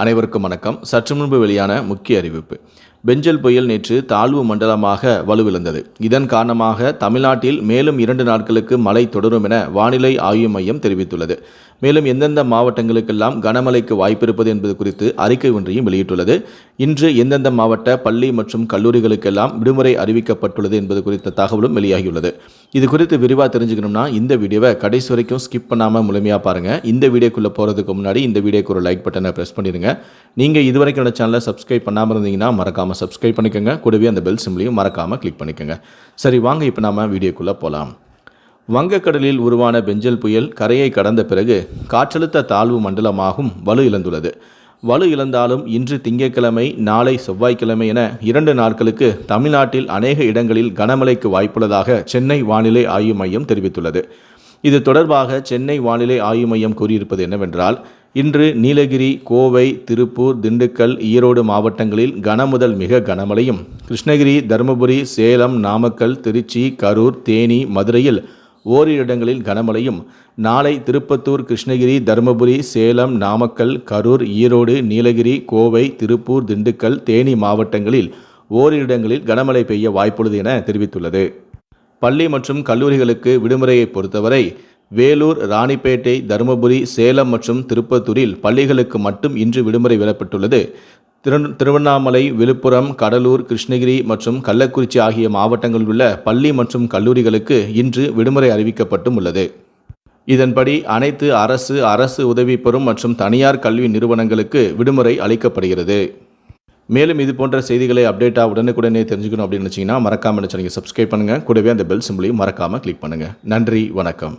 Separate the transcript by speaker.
Speaker 1: அனைவருக்கும் வணக்கம் சற்று முன்பு வெளியான முக்கிய அறிவிப்பு பெஞ்சல் புயல் நேற்று தாழ்வு மண்டலமாக வலுவிழந்தது இதன் காரணமாக தமிழ்நாட்டில் மேலும் இரண்டு நாட்களுக்கு மழை தொடரும் என வானிலை ஆய்வு மையம் தெரிவித்துள்ளது மேலும் எந்தெந்த மாவட்டங்களுக்கெல்லாம் கனமழைக்கு வாய்ப்பிருப்பது என்பது குறித்து அறிக்கை ஒன்றையும் வெளியிட்டுள்ளது இன்று எந்தெந்த மாவட்ட பள்ளி மற்றும் கல்லூரிகளுக்கெல்லாம் விடுமுறை அறிவிக்கப்பட்டுள்ளது என்பது குறித்த தகவலும் வெளியாகியுள்ளது இது குறித்து விரிவாக தெரிஞ்சுக்கணும்னா இந்த வீடியோவை கடைசி வரைக்கும் ஸ்கிப் பண்ணாமல் முழுமையாக பாருங்கள் இந்த வீடியோக்குள்ளே போகிறதுக்கு முன்னாடி இந்த வீடியோக்கு ஒரு லைக் பட்டனை ப்ரெஸ் பண்ணிடுங்க நீங்கள் இதுவரைக்கும் என்னோட சேனலை சப்ஸ்கிரைப் பண்ணாமல் இருந்தீங்கன்னா மறக்காமல் சப்ஸ்கிரைப் பண்ணிக்கோங்க கூடவே அந்த பெல் சிம்லையும் மறக்காமல் கிளிக் பண்ணிக்கோங்க சரி வாங்க இப்போ நாம் வீடியோக்குள்ளே போகலாம் வங்கக்கடலில் உருவான பெஞ்சல் புயல் கரையை கடந்த பிறகு காற்றழுத்த தாழ்வு மண்டலமாகவும் வலு இழந்துள்ளது வலு இழந்தாலும் இன்று திங்கட்கிழமை நாளை செவ்வாய்க்கிழமை என இரண்டு நாட்களுக்கு தமிழ்நாட்டில் அநேக இடங்களில் கனமழைக்கு வாய்ப்புள்ளதாக சென்னை வானிலை ஆய்வு மையம் தெரிவித்துள்ளது இது தொடர்பாக சென்னை வானிலை ஆய்வு மையம் கூறியிருப்பது என்னவென்றால் இன்று நீலகிரி கோவை திருப்பூர் திண்டுக்கல் ஈரோடு மாவட்டங்களில் கனமுதல் மிக கனமழையும் கிருஷ்ணகிரி தருமபுரி சேலம் நாமக்கல் திருச்சி கரூர் தேனி மதுரையில் ஓரிரு இடங்களில் கனமழையும் நாளை திருப்பத்தூர் கிருஷ்ணகிரி தருமபுரி சேலம் நாமக்கல் கரூர் ஈரோடு நீலகிரி கோவை திருப்பூர் திண்டுக்கல் தேனி மாவட்டங்களில் ஓரிரு இடங்களில் கனமழை பெய்ய வாய்ப்புள்ளது என தெரிவித்துள்ளது பள்ளி மற்றும் கல்லூரிகளுக்கு விடுமுறையை பொறுத்தவரை வேலூர் ராணிப்பேட்டை தருமபுரி சேலம் மற்றும் திருப்பத்தூரில் பள்ளிகளுக்கு மட்டும் இன்று விடுமுறை விடப்பட்டுள்ளது திரு திருவண்ணாமலை விழுப்புரம் கடலூர் கிருஷ்ணகிரி மற்றும் கள்ளக்குறிச்சி ஆகிய மாவட்டங்களில் உள்ள பள்ளி மற்றும் கல்லூரிகளுக்கு இன்று விடுமுறை அறிவிக்கப்பட்டும் உள்ளது இதன்படி அனைத்து அரசு அரசு உதவி பெறும் மற்றும் தனியார் கல்வி நிறுவனங்களுக்கு விடுமுறை அளிக்கப்படுகிறது மேலும் இது போன்ற செய்திகளை அப்டேட்டாக உடனுக்குடனே தெரிஞ்சுக்கணும் அப்படின்னு நினச்சிங்கன்னா மறக்காமல் நினச்சி நீங்கள் சப்ஸ்கிரைப் பண்ணுங்கள் கூடவே அந்த பெல் சிம்பிளையும் மறக்காமல் கிளிக் பண்ணுங்கள் நன்றி வணக்கம்